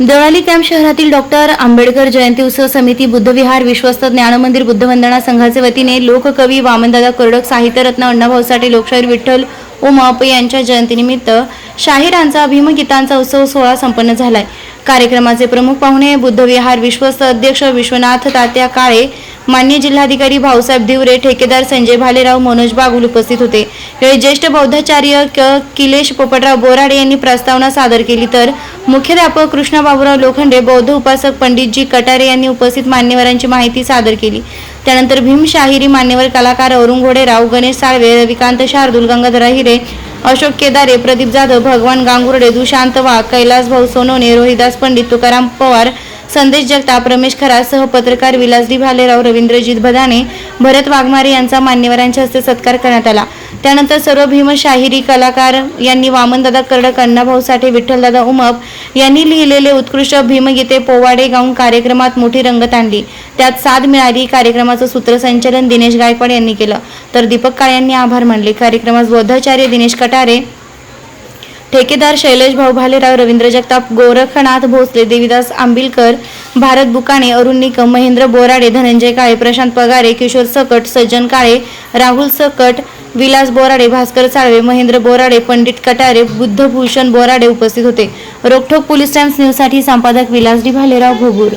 Deolali camp शहरातील doctor Ambedkar Jayanti उत्सव समिती बुद्धविहार विश्वस्त ज्ञानमंदिर बुद्धवंदना संघाचे वतीने लोककवी वामनदादा कर्डक साहित्यरत्न अण्णाभाऊ साठे लोकशाहीर विठ्ठल उमाप यांच्या जयंतीनिमित्त शाहिरांचा भीमगीतांचा उत्सव सोहळा संपन्न झालाय. कार्यक्रमाचे प्रमुख पाहुणे बुद्धविहार विश्वस्त अध्यक्ष विश्वनाथ तात्या काळे मान्य जिल्हाधिकारी भाऊसाहेब धिवरे ठेकेदार संजय भालेराव मनोज बागुल उपस्थित होते. यावेळी ज्येष्ठ बौद्धाचार्य क किलेश पोपटराव बोराडे यांनी प्रस्तावना सादर केली तर मुख्याध्यापक कृष्णा बाबूराव लोखंडे बौद्ध उपासक पंडितजी कटारे यांनी उपस्थित मान्यवरांची माहिती सादर केली. त्यानंतर भीमशाहिरी मान्यवर कलाकार अरुण घोडेराव गणेश साळवे रविकांत शार्दूल गंगाधर हिरे अशोक केदारे प्रदीप जाधव भगवान गांगुर्डे दुशांत वाघ कैलास भाऊ सोनवणे रोहिदास पंडित तुकाराम पवार संदेश जगताप रमेश खरासह पत्रकार विलासडी भालेराव रवींद्रजीत भदाने भरत वाघमारे यांचा मान्यवरांच्या हस्ते सत्कार करण्यात आला. त्यानंतर सर्व भीम शाहिरी कलाकार यांनी वामनदादा कर्डक अण्णाभाऊ साठे विठ्ठलदादा उमप यांनी लिहिलेले उत्कृष्ट भीमगीते पोवाडे गाऊन कार्यक्रमात मोठी रंगत आणली. त्यात साथ मिळाली कार्यक्रमाचं सूत्रसंचालन दिनेश गायकवाड यांनी केलं. तर दीपक काळे यांनी आभार मानले. कार्यक्रमात बौद्धाचार्य दिनेश कटारे ठेकेदार शैलेश भाऊ भालेराव रवींद्र जगताप गोरखनाथ भोसले देविदास आंबिलकर भारत बुकाणे अरुण निकम महेंद्र बोराडे धनंजय काळे प्रशांत पगारे किशोर सकट सज्जन काळे राहुल सकट विलास बोराडे भास्कर साळवे महेंद्र बोराडे पंडित कटारे बुद्धभूषण बोराडे उपस्थित होते. रोखोक पोलीस टाइम्स न्यूजसाठी संपादक विलास डी भालेराव घोगूर